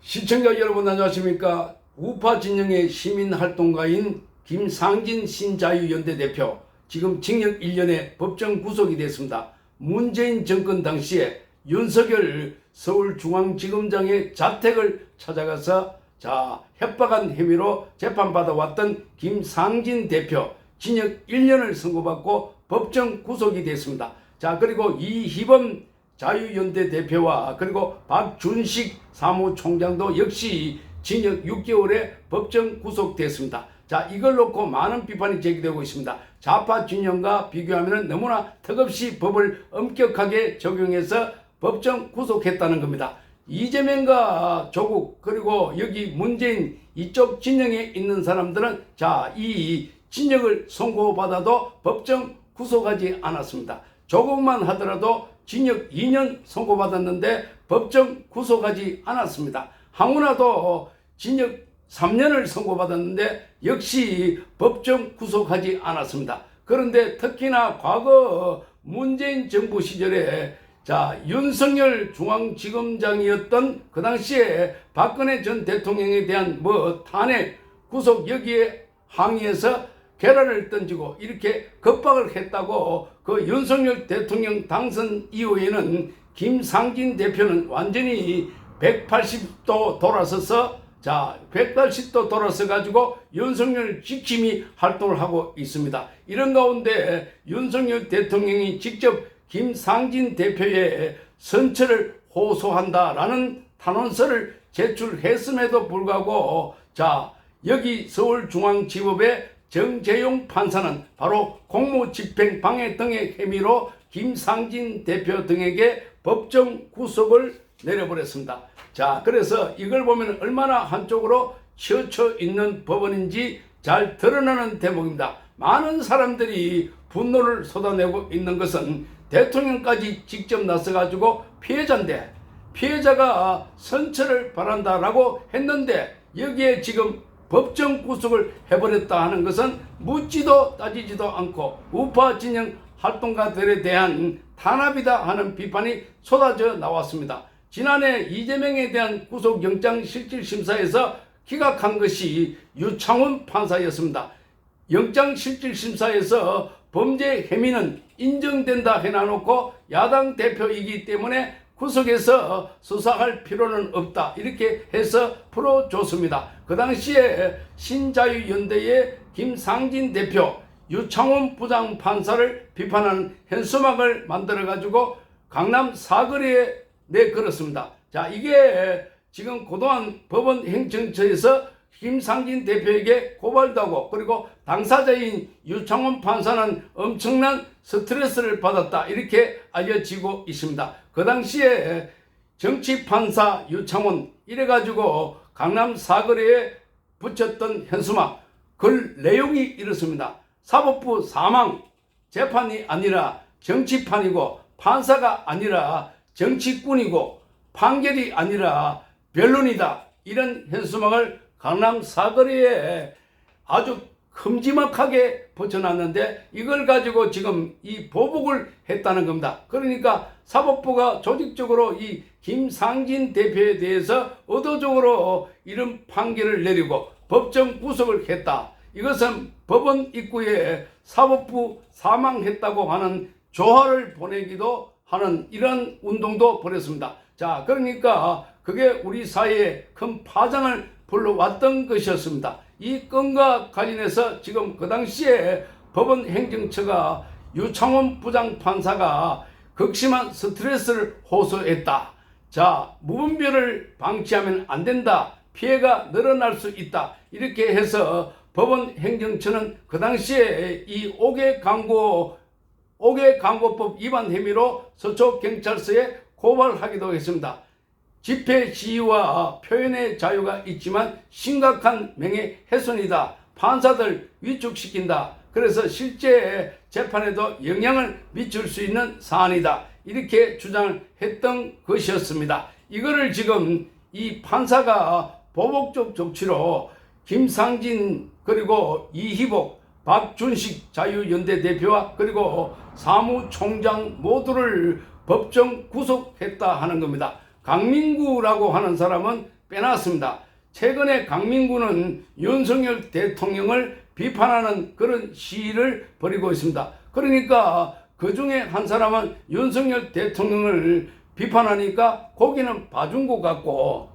시청자 여러분 안녕하십니까 우파 진영의 시민 활동가인 김상진 신자유연대 대표 지금 징역 1년에 법정 구속이 됐습니다. 문재인 정권 당시에 윤석열 서울중앙지검장의 자택을 찾아가서 자 협박한 혐의로 재판받아왔던 김상진 대표 징역 1년을 선고받고 법정 구속이 됐습니다. 자 그리고 이희범 자유연대 대표와 그리고 박준식 사무총장도 역시 징역 6개월에 법정 구속됐습니다. 자, 이걸 놓고 많은 비판이 제기되고 있습니다. 좌파 진영과 비교하면 너무나 턱없이 법을 엄격하게 적용해서 법정 구속했다는 겁니다. 이재명과 조국 그리고 여기 문재인 이쪽 진영에 있는 사람들은 자, 이 진영을 선고받아도 법정 구속하지 않았습니다. 조국만 하더라도 징역 2년 선고받았는데 법정 구속하지 않았습니다. 황운하도 징역 3년을 선고받았는데 역시 법정 구속하지 않았습니다. 그런데 특히나 과거 문재인 정부 시절에 자 윤석열 중앙지검장이었던 그 당시에 박근혜 전 대통령에 대한 뭐 탄핵 구속 여기에 항의해서 계란을 던지고 이렇게 겁박을 했다고 그 윤석열 대통령 당선 이후에는 김상진 대표는 완전히 180도 돌아서서 자 180도 돌아서 가지고 윤석열 지킴이 활동을 하고 있습니다. 이런 가운데 윤석열 대통령이 직접 김상진 대표의 선처를 호소한다라는 탄원서를 제출했음에도 불구하고 자 여기 서울중앙지법의 정재용 판사는 바로 공무집행 방해 등의 혐의로 김상진 대표 등에게 법정 구속을 내려버렸습니다. 자, 그래서 이걸 보면 얼마나 한쪽으로 치우쳐 있는 법원인지 잘 드러나는 대목입니다. 많은 사람들이 분노를 쏟아내고 있는 것은 대통령까지 직접 나서가지고 피해자인데 피해자가 선처를 바란다라고 했는데 여기에 지금 법정 구속을 해버렸다 하는 것은 묻지도 따지지도 않고 우파 진영 활동가들에 대한 탄압이다 하는 비판이 쏟아져 나왔습니다. 지난해 이재명에 대한 구속영장 실질심사에서 기각한 것이 유창훈 판사였습니다. 영장 실질심사에서 범죄 혐의는 인정된다 해놔놓고 야당 대표이기 때문에 구속해서 수사할 필요는 없다. 이렇게 해서 풀어줬습니다. 그 당시에 신자유연대의 김상진 대표, 유창훈 부장판사를 비판하는 현수막을 만들어가지고 강남 사거리에 내걸었습니다. 자, 이게 지금 그동안 법원 행정처에서 김상진 대표에게 고발도 하고 그리고 당사자인 유창훈 판사는 엄청난 스트레스를 받았다 이렇게 알려지고 있습니다. 그 당시에 정치 판사 유창훈 이래가지고 강남 사거리에 붙였던 현수막 글 내용이 이렇습니다. 사법부 사망 재판이 아니라 정치판이고 판사가 아니라 정치꾼이고 판결이 아니라 변론이다. 이런 현수막을 강남 사거리에 아주 큼지막하게 붙여놨는데 이걸 가지고 지금 이 보복을 했다는 겁니다. 그러니까 사법부가 조직적으로 이 김상진 대표에 대해서 의도적으로 이런 판결을 내리고 법정 구속을 했다. 이것은 법원 입구에 사법부 사망했다고 하는 조화를 보내기도 하는 이런 운동도 벌였습니다. 자, 그러니까 그게 우리 사회에 큰 파장을 불러왔던 것이었습니다. 이 건과 관련해서 지금 그 당시에 법원 행정처가 유창원 부장판사가 극심한 스트레스를 호소했다. 자, 무분별을 방치하면 안 된다. 피해가 늘어날 수 있다. 이렇게 해서 법원 행정처는 그 당시에 이 5개 광고 5개 광고법 위반 혐의로 서초 경찰서에 고발하기도 했습니다. 집회 시위와 표현의 자유가 있지만 심각한 명예 훼손이다. 판사들 위축시킨다. 그래서 실제 재판에도 영향을 미칠 수 있는 사안이다. 이렇게 주장을 했던 것이었습니다. 이거를 지금 이 판사가 보복적 조치로 김상진 그리고 이희복 박준식 자유연대 대표와 그리고 사무총장 모두를 법정 구속했다 하는 겁니다. 강민구라고 하는 사람은 빼놨습니다. 최근에 강민구는 윤석열 대통령을 비판하는 그런 시위를 벌이고 있습니다. 그러니까 그 중에 한 사람은 윤석열 대통령을 비판하니까 거기는 봐준 것 같고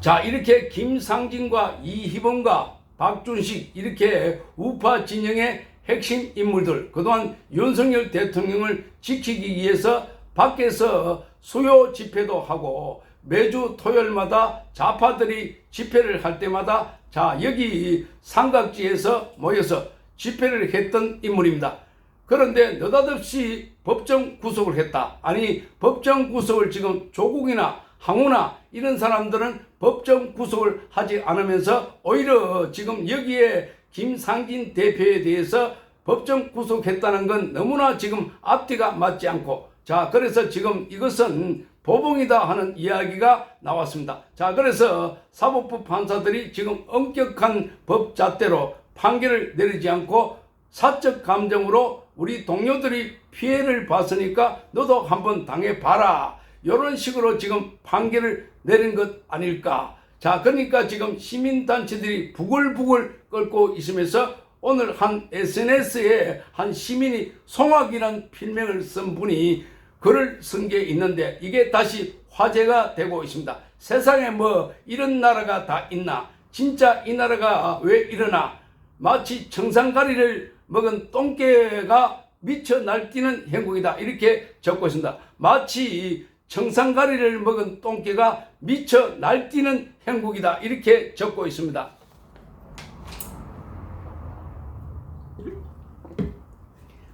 자 이렇게 김상진과 이희범과 박준식 이렇게 우파 진영의 핵심 인물들 그동안 윤석열 대통령을 지키기 위해서 밖에서 수요 집회도 하고 매주 토요일마다 좌파들이 집회를 할 때마다 자 여기 삼각지에서 모여서 집회를 했던 인물입니다. 그런데 느닷없이 법정 구속을 했다. 아니 법정 구속을 지금 조국이나 항우나 이런 사람들은 법정 구속을 하지 않으면서 오히려 지금 여기에 김상진 대표에 대해서 법정 구속했다는 건 너무나 지금 앞뒤가 맞지 않고 자 그래서 지금 이것은 보복이다 하는 이야기가 나왔습니다. 자 그래서 사법부 판사들이 지금 엄격한 법 잣대로 판결을 내리지 않고 사적 감정으로 우리 동료들이 피해를 봤으니까 너도 한번 당해봐라. 이런 식으로 지금 판결을 내린 것 아닐까. 자, 그러니까 지금 시민단체들이 부글부글 끓고 있으면서 오늘 한 SNS에 한 시민이 송학이라는 필명을 쓴 분이 글을 쓴게 있는데 이게 다시 화제가 되고 있습니다. 세상에 뭐 이런 나라가 다 있나? 진짜 이 나라가 왜 이러나? 마치 청산가리를 먹은 똥개가 미쳐 날뛰는 행국이다. 이렇게 적고 있습니다. 마치 청산가리를 먹은 똥개가 미쳐 날뛰는 행국이다. 이렇게 적고 있습니다.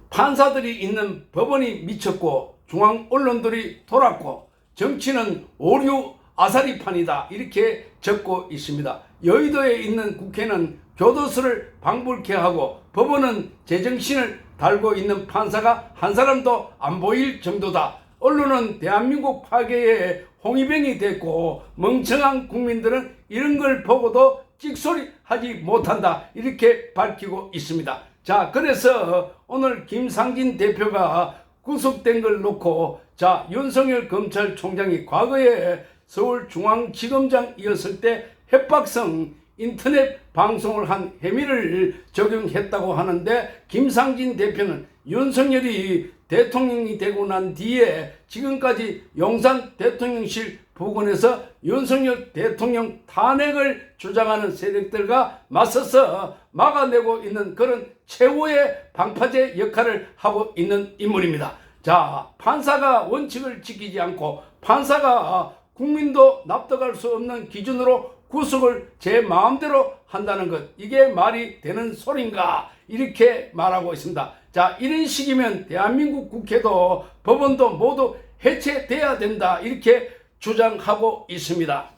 판사들이 있는 법원이 미쳤고 중앙 언론들이 돌았고 정치는 오류 아사리판이다 이렇게 적고 있습니다. 여의도에 있는 국회는 교도소를 방불케 하고 법원은 제정신을 달고 있는 판사가 한 사람도 안 보일 정도다. 언론은 대한민국 파괴의 홍위병이 됐고 멍청한 국민들은 이런 걸 보고도 찍소리 하지 못한다. 이렇게 밝히고 있습니다. 자, 그래서 오늘 김상진 대표가 구속된 걸 놓고 자, 윤석열 검찰총장이 과거에 서울중앙지검장이었을 때 협박성 인터넷 방송을 한 혐의를 적용했다고 하는데 김상진 대표는 윤석열이 대통령이 되고 난 뒤에 지금까지 용산 대통령실 부근에서 윤석열 대통령 탄핵을 주장하는 세력들과 맞서서 막아내고 있는 그런 최후의 방파제 역할을 하고 있는 인물입니다. 자, 판사가 원칙을 지키지 않고 판사가 국민도 납득할 수 없는 기준으로 구속을 제 마음대로 한다는 것 이게 말이 되는 소린가 이렇게 말하고 있습니다. 자 이런 식이면 대한민국 국회도 법원도 모두 해체돼야 된다 이렇게 주장하고 있습니다.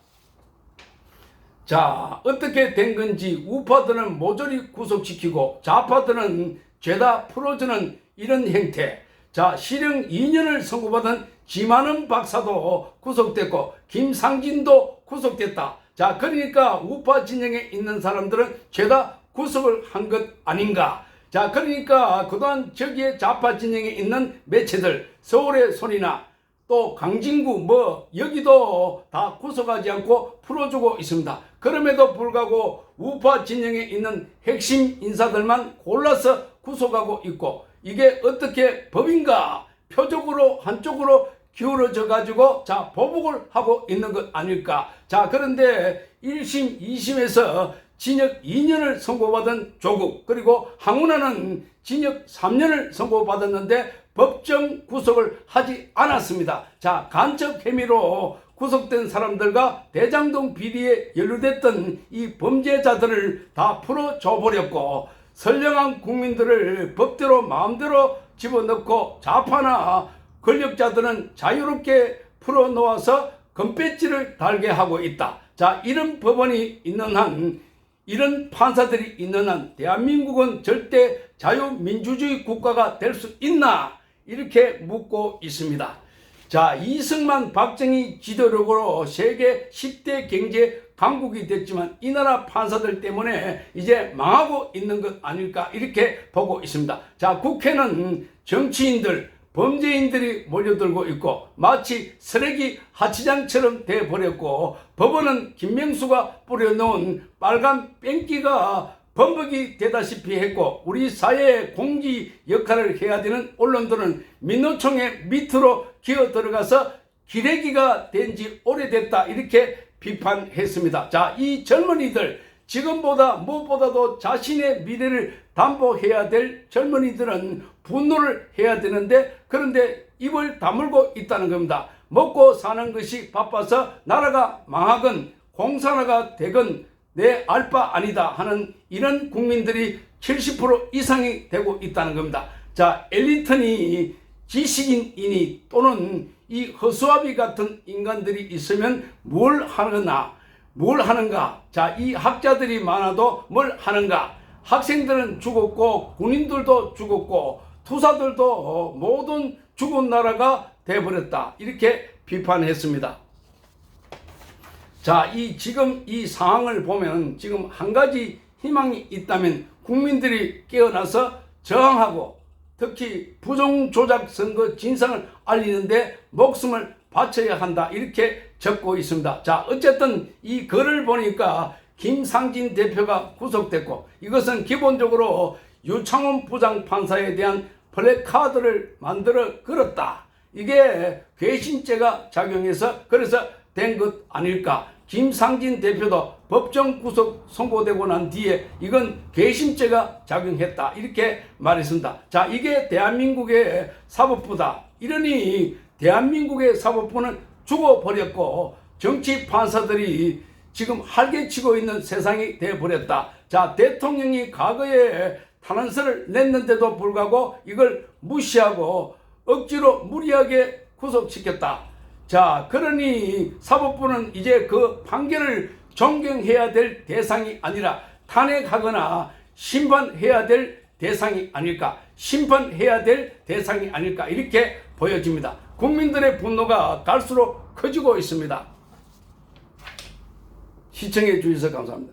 자 어떻게 된 건지 우파들은 모조리 구속시키고 좌파들은 죄다 풀어주는 이런 행태 자 실형 2년을 선고받은 지만은 박사도 구속됐고 김상진도 구속됐다. 자, 그러니까 우파 진영에 있는 사람들은 죄다 구속을 한 것 아닌가. 자, 그러니까 그동안 저기에 좌파 진영에 있는 매체들, 서울의 손이나 또 강진구 뭐 여기도 다 구속하지 않고 풀어주고 있습니다. 그럼에도 불구하고 우파 진영에 있는 핵심 인사들만 골라서 구속하고 있고 이게 어떻게 법인가? 표적으로 한쪽으로 기울어져 가지고 자 보복을 하고 있는 것 아닐까 자 그런데 1심 2심에서 징역 2년을 선고받은 조국 그리고 항운하는 징역 3년을 선고받았는데 법정 구속을 하지 않았습니다 자 간첩 혐의로 구속된 사람들과 대장동 비리에 연루됐던 이 범죄자들을 다 풀어줘 버렸고 선량한 국민들을 법대로 마음대로 집어넣고 좌파나 권력자들은 자유롭게 풀어놓아서 금배지를 달게 하고 있다. 자, 이런 법원이 있는 한, 이런 판사들이 있는 한, 대한민국은 절대 자유민주주의 국가가 될 수 있나? 이렇게 묻고 있습니다. 자, 이승만 박정희 지도력으로 세계 10대 경제 강국이 됐지만 이 나라 판사들 때문에 이제 망하고 있는 것 아닐까 이렇게 보고 있습니다. 자, 국회는 정치인들, 범죄인들이 몰려들고 있고 마치 쓰레기 하치장처럼 돼 버렸고 법원은 김명수가 뿌려놓은 빨간 뺑기가 범벅이 되다시피 했고 우리 사회의 공기 역할을 해야 되는 언론들은 민노총의 밑으로 기어 들어가서 기레기가 된 지 오래됐다 이렇게 비판했습니다. 자, 이 젊은이들 지금보다 무엇보다도 자신의 미래를 담보해야 될 젊은이들은 분노를 해야 되는데 그런데 입을 다물고 있다는 겁니다. 먹고 사는 것이 바빠서 나라가 망하건 공산화가 되건 내 알바 아니다 하는 이런 국민들이 70% 이상이 되고 있다는 겁니다. 자, 엘리트니 지식인이니 또는 이 허수아비 같은 인간들이 있으면 뭘 하느냐, 뭘 하는가? 자, 이 학자들이 많아도 뭘 하는가? 학생들은 죽었고, 군인들도 죽었고, 투사들도 모든 죽은 나라가 돼버렸다. 이렇게 비판했습니다. 자, 이 지금 이 상황을 보면 지금 한 가지 희망이 있다면 국민들이 깨어나서 저항하고 특히 부정 조작 선거 진상을 알리는데 목숨을 바쳐야 한다. 이렇게 적고 있습니다. 자, 어쨌든 이 글을 보니까 김상진 대표가 구속됐고 이것은 기본적으로 유창훈 부장판사에 대한 플래카드를 만들어 걸었다. 이게 괘씸죄가 작용해서 그래서 된 것 아닐까. 김상진 대표도 법정 구속 선고되고 난 뒤에 이건 괘씸죄가 작용했다. 이렇게 말했습니다. 자, 이게 대한민국의 사법부다. 이러니 대한민국의 사법부는 죽어버렸고 정치 판사들이 지금 활개치고 있는 세상이 되어버렸다. 자, 대통령이 과거에 탄원서를 냈는데도 불구하고 이걸 무시하고 억지로 무리하게 구속시켰다. 자, 그러니 사법부는 이제 그 판결을 존경해야 될 대상이 아니라 탄핵하거나 심판해야 될 대상이 아닐까, 심판해야 될 대상이 아닐까, 이렇게 보여집니다. 국민들의 분노가 갈수록 커지고 있습니다. 시청해 주셔서 감사합니다.